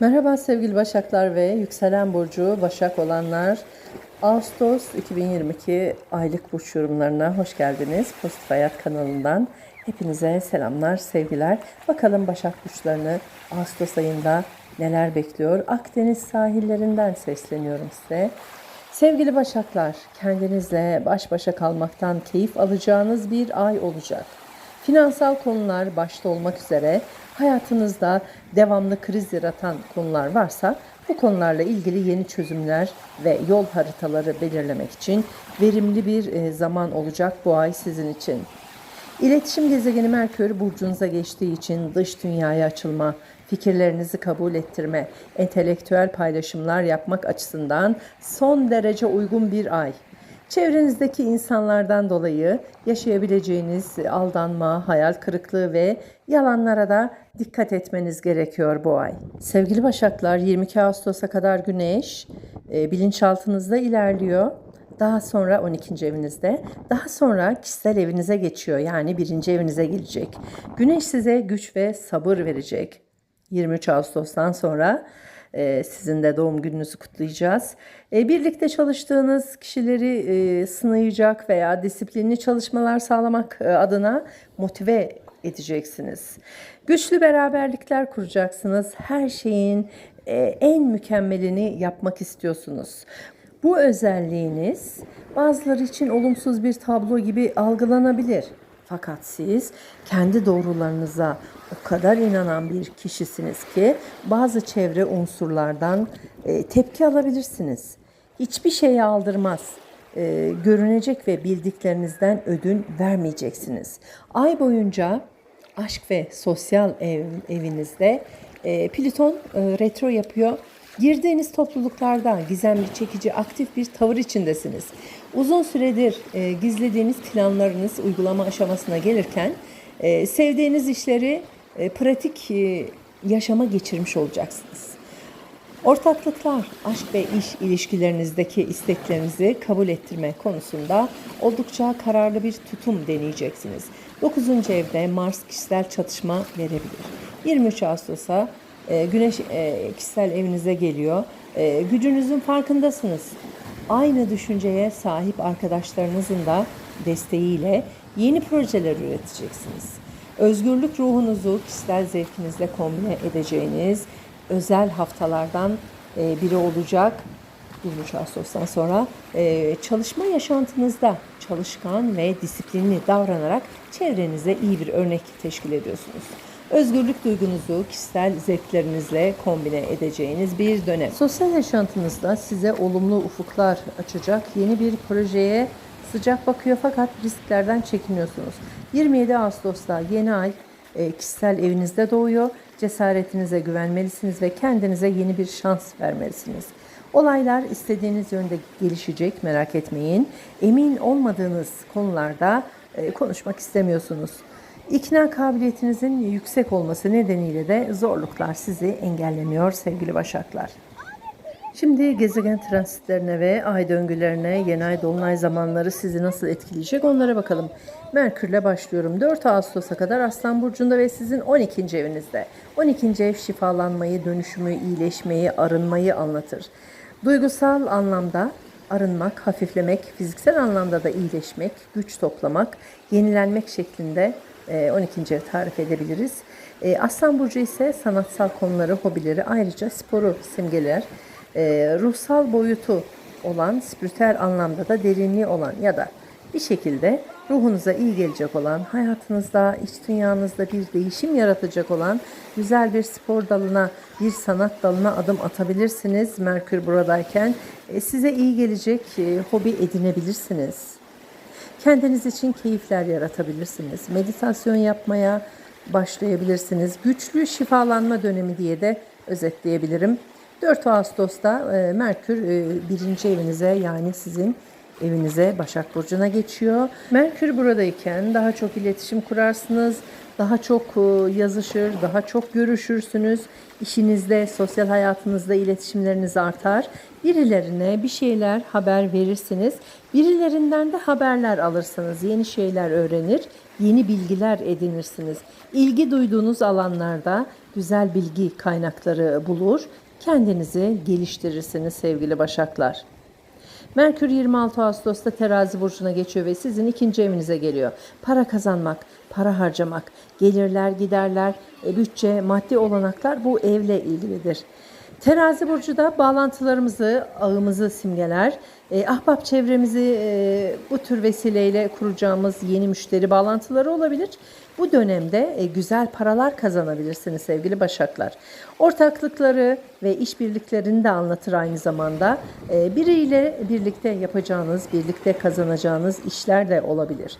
Merhaba sevgili Başaklar ve yükselen burcu Başak olanlar. Ağustos 2022 aylık burç yorumlarına hoş geldiniz. Pozitif Hayat kanalından hepinize selamlar, sevgiler. Bakalım Başak burçlarını Ağustos ayında neler bekliyor? Akdeniz sahillerinden sesleniyorum size. Sevgili Başaklar, kendinizle baş başa kalmaktan keyif alacağınız bir ay olacak. Finansal konular başta olmak üzere hayatınızda devamlı kriz yaratan konular varsa bu konularla ilgili yeni çözümler ve yol haritaları belirlemek için verimli bir e, zaman olacak bu ay sizin için. İletişim gezegeni Merkür burcunuza geçtiği için dış dünyaya açılma, fikirlerinizi kabul ettirme, entelektüel paylaşımlar yapmak açısından son derece uygun bir ay. Çevrenizdeki insanlardan dolayı yaşayabileceğiniz aldanma, hayal kırıklığı ve yalanlara da dikkat etmeniz gerekiyor bu ay. Sevgili Başaklar 22 Ağustos'a kadar Güneş e, bilinçaltınızda ilerliyor. Daha sonra 12. evinizde, daha sonra kişisel evinize geçiyor. Yani birinci evinize gelecek. Güneş size güç ve sabır verecek. 23 Ağustos'tan sonra e, sizin de doğum gününüzü kutlayacağız. E, birlikte çalıştığınız kişileri e, sınayacak veya disiplinli çalışmalar sağlamak e, adına motive edeceksiniz. Güçlü beraberlikler kuracaksınız. Her şeyin e, en mükemmelini yapmak istiyorsunuz. Bu özelliğiniz bazıları için olumsuz bir tablo gibi algılanabilir. Fakat siz kendi doğrularınıza o kadar inanan bir kişisiniz ki bazı çevre unsurlardan e, tepki alabilirsiniz. Hiçbir şeye aldırmaz. E, görünecek ve bildiklerinizden ödün vermeyeceksiniz. Ay boyunca aşk ve sosyal ev, evinizde e, Plüton e, retro yapıyor. Girdiğiniz topluluklarda gizemli, çekici, aktif bir tavır içindesiniz. Uzun süredir e, gizlediğiniz planlarınız uygulama aşamasına gelirken e, sevdiğiniz işleri e, pratik e, yaşama geçirmiş olacaksınız. Ortaklıklar, aşk ve iş ilişkilerinizdeki isteklerinizi kabul ettirme konusunda oldukça kararlı bir tutum deneyeceksiniz. 9. evde Mars kişisel çatışma verebilir. 23 Ağustos'a e, Güneş e, kişisel evinize geliyor. E, gücünüzün farkındasınız. Aynı düşünceye sahip arkadaşlarınızın da desteğiyle yeni projeler üreteceksiniz. Özgürlük ruhunuzu kişisel zevkinizle kombine edeceğiniz özel haftalardan e, biri olacak. 23 Ağustos'tan sonra e, çalışma yaşantınızda çalışkan ve disiplinli davranarak çevrenize iyi bir örnek teşkil ediyorsunuz. Özgürlük duygunuzu kişisel zevklerinizle kombine edeceğiniz bir dönem. Sosyal yaşantınızda size olumlu ufuklar açacak yeni bir projeye sıcak bakıyor fakat risklerden çekiniyorsunuz. 27 Ağustos'ta yeni ay e, kişisel evinizde doğuyor. Cesaretinize güvenmelisiniz ve kendinize yeni bir şans vermelisiniz. Olaylar istediğiniz yönde gelişecek merak etmeyin. Emin olmadığınız konularda e, konuşmak istemiyorsunuz. İkna kabiliyetinizin yüksek olması nedeniyle de zorluklar sizi engellemiyor sevgili başaklar. Şimdi gezegen transitlerine ve ay döngülerine yeni ay dolunay zamanları sizi nasıl etkileyecek onlara bakalım. Merkürle başlıyorum. 4 Ağustos'a kadar Aslan Burcu'nda ve sizin 12. evinizde. 12. ev şifalanmayı, dönüşümü, iyileşmeyi, arınmayı anlatır. Duygusal anlamda arınmak, hafiflemek, fiziksel anlamda da iyileşmek, güç toplamak, yenilenmek şeklinde 12. ev tarif edebiliriz. E, Aslan Burcu ise sanatsal konuları, hobileri ayrıca sporu simgeler. E, ruhsal boyutu olan, spiritüel anlamda da derinliği olan ya da bir şekilde ruhunuza iyi gelecek olan, hayatınızda, iç dünyanızda bir değişim yaratacak olan güzel bir spor dalına, bir sanat dalına adım atabilirsiniz. Merkür buradayken e, size iyi gelecek hobi edinebilirsiniz. Kendiniz için keyifler yaratabilirsiniz. Meditasyon yapmaya başlayabilirsiniz. Güçlü şifalanma dönemi diye de özetleyebilirim. 4 Ağustos'ta e, Merkür e, birinci evinize yani sizin evinize Başak Burcu'na geçiyor. Merkür buradayken daha çok iletişim kurarsınız, daha çok e, yazışır, daha çok görüşürsünüz. İşinizde, sosyal hayatınızda iletişimleriniz artar. Birilerine bir şeyler haber verirsiniz. Birilerinden de haberler alırsınız. Yeni şeyler öğrenir, yeni bilgiler edinirsiniz. İlgi duyduğunuz alanlarda güzel bilgi kaynakları bulur, kendinizi geliştirirsiniz sevgili Başaklar. Merkür 26 Ağustos'ta terazi burcuna geçiyor ve sizin ikinci evinize geliyor. Para kazanmak, para harcamak, gelirler, giderler, e, bütçe, maddi olanaklar bu evle ilgilidir. Terazi burcu da bağlantılarımızı, ağımızı simgeler. E, ahbap çevremizi e, bu tür vesileyle kuracağımız yeni müşteri bağlantıları olabilir. Bu dönemde e, güzel paralar kazanabilirsiniz sevgili Başaklar. Ortaklıkları ve işbirliklerini de anlatır aynı zamanda. E, biriyle birlikte yapacağınız, birlikte kazanacağınız işler de olabilir.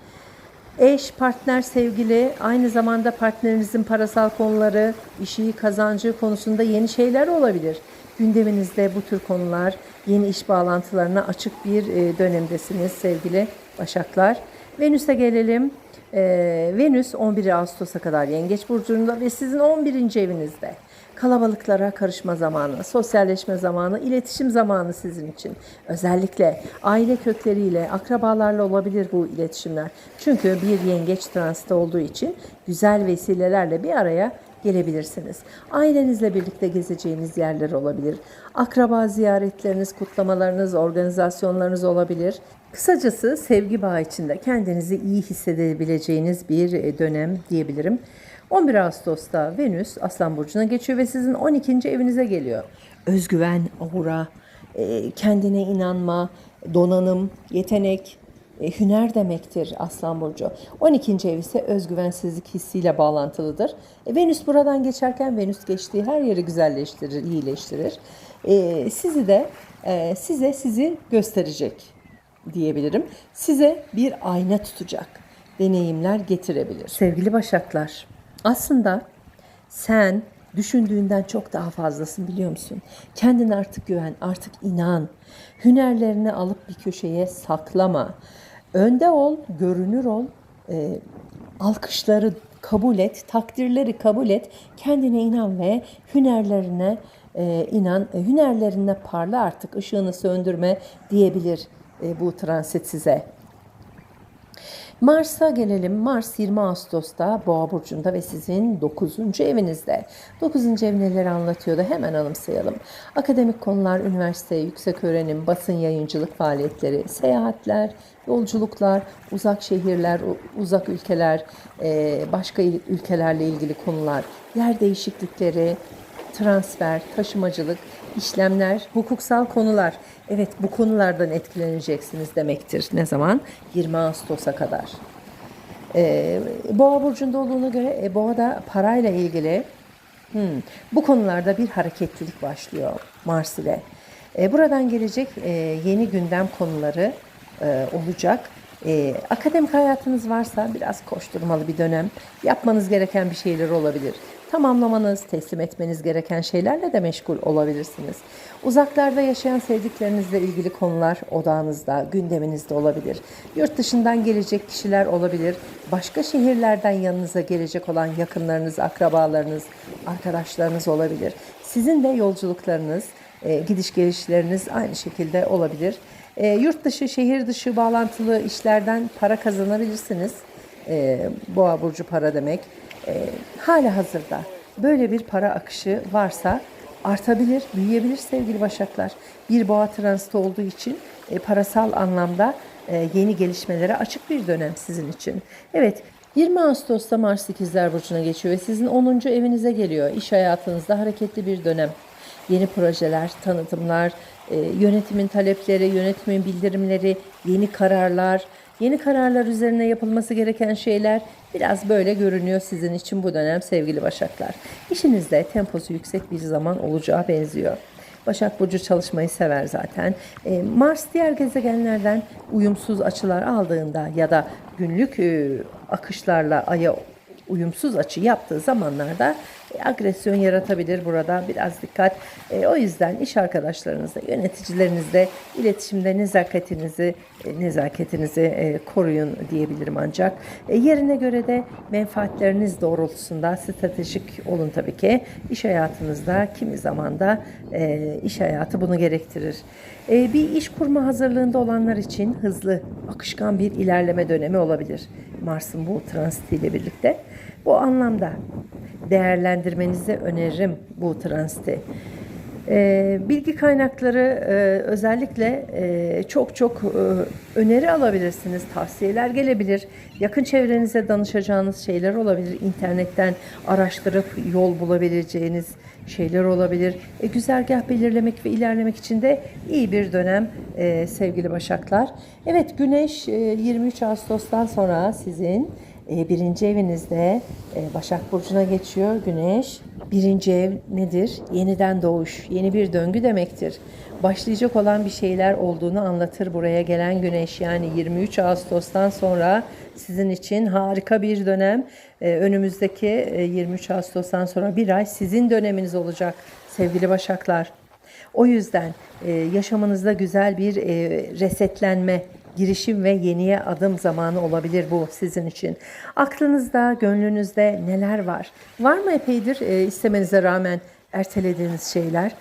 Eş, partner, sevgili, aynı zamanda partnerinizin parasal konuları, işi, kazancı konusunda yeni şeyler olabilir. Gündeminizde bu tür konular, yeni iş bağlantılarına açık bir e, dönemdesiniz sevgili Başaklar. Venüs'e gelelim. Ee, Venüs 11 Ağustos'a kadar Yengeç Burcu'nda ve sizin 11. evinizde. Kalabalıklara karışma zamanı, sosyalleşme zamanı, iletişim zamanı sizin için. Özellikle aile kökleriyle, akrabalarla olabilir bu iletişimler. Çünkü bir yengeç transiti olduğu için güzel vesilelerle bir araya gelebilirsiniz. Ailenizle birlikte gezeceğiniz yerler olabilir. Akraba ziyaretleriniz, kutlamalarınız, organizasyonlarınız olabilir. Kısacası sevgi bağı içinde kendinizi iyi hissedebileceğiniz bir e, dönem diyebilirim. 11 Ağustos'ta Venüs Aslan Burcu'na geçiyor ve sizin 12. evinize geliyor. Özgüven, aura, e, kendine inanma, donanım, yetenek, e, hüner demektir Aslan Burcu. 12. ev ise özgüvensizlik hissiyle bağlantılıdır. E, Venüs buradan geçerken Venüs geçtiği her yeri güzelleştirir, iyileştirir. E, sizi de e, size sizi gösterecek diyebilirim. Size bir ayna tutacak. Deneyimler getirebilir. Sevgili Başaklar, aslında sen düşündüğünden çok daha fazlasın biliyor musun? Kendine artık güven, artık inan. Hünerlerini alıp bir köşeye saklama. Önde ol, görünür ol. E, alkışları kabul et, takdirleri kabul et. Kendine inan ve hünerlerine e, inan. E, hünerlerine parla artık, ışığını söndürme diyebilir e, bu transit size. Mars'a gelelim. Mars 20 Ağustos'ta Boğa burcunda ve sizin 9. evinizde. 9. ev neleri anlatıyordu hemen anımsayalım. Akademik konular, üniversite, yüksek öğrenim, basın yayıncılık faaliyetleri, seyahatler, yolculuklar, uzak şehirler, uzak ülkeler, e, başka ülkelerle ilgili konular, yer değişiklikleri, transfer, taşımacılık, işlemler, hukuksal konular. Evet bu konulardan etkileneceksiniz demektir. Ne zaman? 20 Ağustos'a kadar. Ee, Boğa burcunda olduğuna göre e, Boğa'da parayla ilgili hmm, bu konularda bir hareketlilik başlıyor Mars ile. E, buradan gelecek e, yeni gündem konuları e, olacak. E, akademik hayatınız varsa biraz koşturmalı bir dönem. Yapmanız gereken bir şeyler olabilir tamamlamanız, teslim etmeniz gereken şeylerle de meşgul olabilirsiniz. Uzaklarda yaşayan sevdiklerinizle ilgili konular odağınızda, gündeminizde olabilir. Yurt dışından gelecek kişiler olabilir. Başka şehirlerden yanınıza gelecek olan yakınlarınız, akrabalarınız, arkadaşlarınız olabilir. Sizin de yolculuklarınız, e, gidiş gelişleriniz aynı şekilde olabilir. E, yurt dışı, şehir dışı bağlantılı işlerden para kazanabilirsiniz. E, boğa burcu para demek e, hala hazırda böyle bir para akışı varsa artabilir, büyüyebilir sevgili Başaklar. Bir boğa transiti olduğu için e, parasal anlamda e, yeni gelişmelere açık bir dönem sizin için. Evet, 20 Ağustos'ta Mars İkizler Burcu'na geçiyor ve sizin 10. evinize geliyor. İş hayatınızda hareketli bir dönem. Yeni projeler, tanıtımlar, e, yönetimin talepleri, yönetimin bildirimleri, yeni kararlar, Yeni kararlar üzerine yapılması gereken şeyler biraz böyle görünüyor sizin için bu dönem sevgili Başaklar. İşinizde temposu yüksek bir zaman olacağı benziyor. Başak Burcu çalışmayı sever zaten. E, Mars diğer gezegenlerden uyumsuz açılar aldığında ya da günlük e, akışlarla Ay'a uyumsuz açı yaptığı zamanlarda agresyon yaratabilir burada. Biraz dikkat. E, o yüzden iş arkadaşlarınızla, yöneticilerinizle iletişimde nezaketinizi e, nezaketinizi e, koruyun diyebilirim ancak. E, yerine göre de menfaatleriniz doğrultusunda stratejik olun tabii ki. İş hayatınızda kimi zaman da e, iş hayatı bunu gerektirir. E, bir iş kurma hazırlığında olanlar için hızlı, akışkan bir ilerleme dönemi olabilir. Mars'ın bu transitiyle birlikte. Bu anlamda değerlendirmenizi öneririm bu transiti. Ee, bilgi kaynakları e, özellikle e, çok çok e, öneri alabilirsiniz, tavsiyeler gelebilir. Yakın çevrenize danışacağınız şeyler olabilir. İnternetten araştırıp yol bulabileceğiniz şeyler olabilir. E, güzergah belirlemek ve ilerlemek için de iyi bir dönem e, sevgili Başaklar. Evet Güneş e, 23 Ağustos'tan sonra sizin e, birinci evinizde e, Başak Burcu'na geçiyor Güneş. Birinci ev nedir? Yeniden doğuş, yeni bir döngü demektir. Başlayacak olan bir şeyler olduğunu anlatır buraya gelen Güneş. Yani 23 Ağustos'tan sonra sizin için harika bir dönem. E, önümüzdeki e, 23 Ağustos'tan sonra bir ay sizin döneminiz olacak sevgili Başaklar. O yüzden e, yaşamınızda güzel bir e, resetlenme, girişim ve yeniye adım zamanı olabilir bu sizin için. Aklınızda, gönlünüzde neler var? Var mı epeydir e, istemenize rağmen ertelediğiniz şeyler?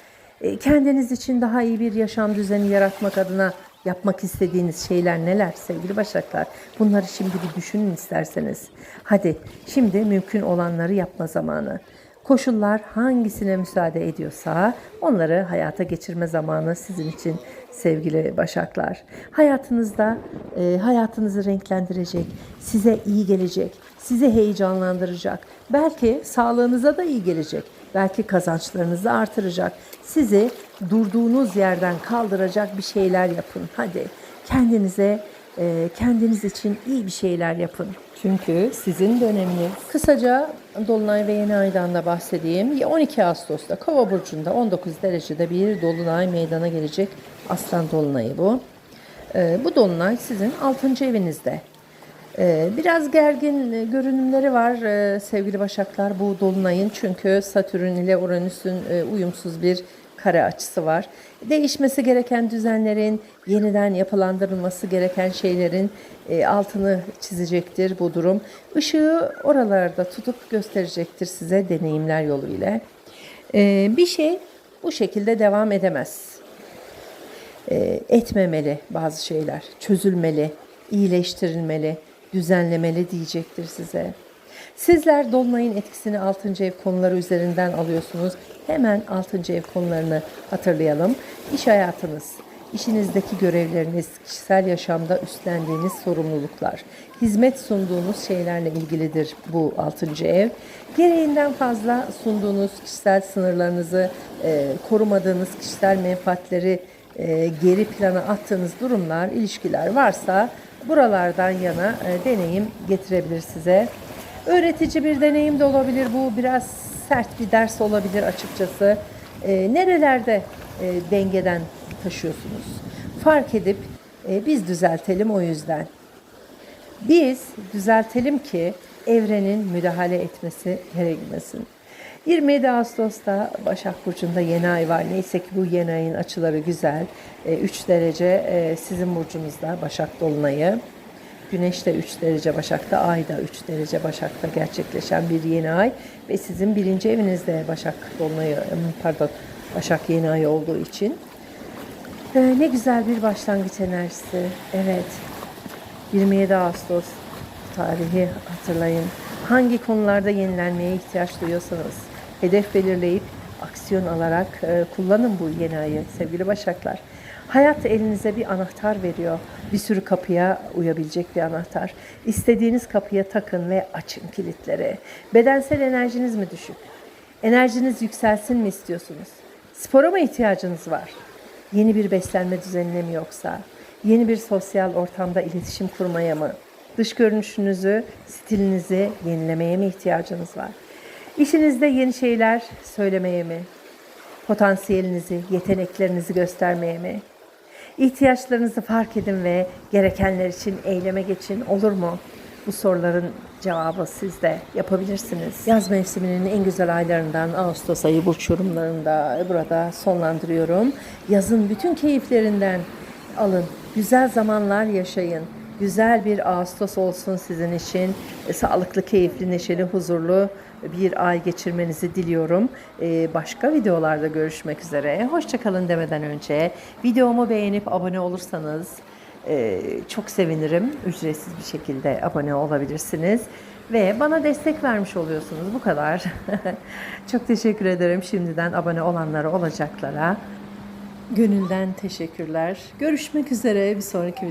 E, kendiniz için daha iyi bir yaşam düzeni yaratmak adına yapmak istediğiniz şeyler neler sevgili Başaklar? Bunları şimdi bir düşünün isterseniz. Hadi şimdi mümkün olanları yapma zamanı. Koşullar hangisine müsaade ediyorsa onları hayata geçirme zamanı sizin için sevgili Başaklar. Hayatınızda e, hayatınızı renklendirecek, size iyi gelecek, sizi heyecanlandıracak, belki sağlığınıza da iyi gelecek, belki kazançlarınızı artıracak, sizi durduğunuz yerden kaldıracak bir şeyler yapın. Hadi kendinize e, kendiniz için iyi bir şeyler yapın. Çünkü sizin döneminiz. Kısaca Dolunay ve Yeni Ay'dan da bahsedeyim. 12 Ağustos'ta Kova Burcu'nda 19 derecede bir Dolunay meydana gelecek. Aslan Dolunay'ı bu. E, bu Dolunay sizin 6. evinizde. E, biraz gergin e, görünümleri var e, sevgili Başaklar bu Dolunay'ın. Çünkü Satürn ile Uranüs'ün e, uyumsuz bir kare açısı var. Değişmesi gereken düzenlerin, yeniden yapılandırılması gereken şeylerin e, altını çizecektir bu durum. Işığı oralarda tutup gösterecektir size deneyimler yoluyla. E, bir şey bu şekilde devam edemez. E, etmemeli bazı şeyler, çözülmeli, iyileştirilmeli, düzenlemeli diyecektir size. Sizler Dolunay'ın etkisini 6. ev konuları üzerinden alıyorsunuz. Hemen 6. ev konularını hatırlayalım. İş hayatınız, işinizdeki görevleriniz, kişisel yaşamda üstlendiğiniz sorumluluklar, hizmet sunduğunuz şeylerle ilgilidir bu 6. ev. Gereğinden fazla sunduğunuz kişisel sınırlarınızı, e, korumadığınız kişisel menfaatleri e, geri plana attığınız durumlar, ilişkiler varsa buralardan yana e, deneyim getirebilir size. Öğretici bir deneyim de olabilir bu. Biraz sert bir ders olabilir açıkçası. E, nerelerde e, dengeden taşıyorsunuz? Fark edip e, biz düzeltelim o yüzden. Biz düzeltelim ki evrenin müdahale etmesi gerekmesin. 27 Ağustos'ta Başak Burcu'nda yeni ay var. Neyse ki bu yeni ayın açıları güzel. 3 derece e, sizin burcunuzda Başak Dolunay'ı. Güneş de 3 derece Başak'ta, Ay da 3 derece Başak'ta gerçekleşen bir yeni ay. Ve sizin birinci evinizde Başak Dolunay'ı, pardon Başak yeni ay olduğu için. Ee, ne güzel bir başlangıç enerjisi. Evet. 27 Ağustos tarihi hatırlayın. Hangi konularda yenilenmeye ihtiyaç duyuyorsanız hedef belirleyip aksiyon alarak e, kullanın bu yeni ayı sevgili Başaklar. Hayat elinize bir anahtar veriyor. Bir sürü kapıya uyabilecek bir anahtar. İstediğiniz kapıya takın ve açın kilitleri. Bedensel enerjiniz mi düşük? Enerjiniz yükselsin mi istiyorsunuz? Spora mı ihtiyacınız var? Yeni bir beslenme düzenine mi yoksa? Yeni bir sosyal ortamda iletişim kurmaya mı? Dış görünüşünüzü, stilinizi yenilemeye mi ihtiyacınız var? İşinizde yeni şeyler söylemeye mi? Potansiyelinizi, yeteneklerinizi göstermeye mi? İhtiyaçlarınızı fark edin ve gerekenler için eyleme geçin olur mu? Bu soruların cevabı sizde. Yapabilirsiniz. Yaz mevsiminin en güzel aylarından Ağustos ayı burç yorumlarında burada sonlandırıyorum. Yazın bütün keyiflerinden alın. Güzel zamanlar yaşayın. Güzel bir Ağustos olsun sizin için. E, sağlıklı, keyifli, neşeli, huzurlu bir ay geçirmenizi diliyorum. E, başka videolarda görüşmek üzere. Hoşçakalın demeden önce videomu beğenip abone olursanız e, çok sevinirim. Ücretsiz bir şekilde abone olabilirsiniz. ve bana destek vermiş oluyorsunuz. Bu kadar. Çok teşekkür ederim şimdiden abone olanlara, olacaklara. Gönülden teşekkürler. Görüşmek üzere bir sonraki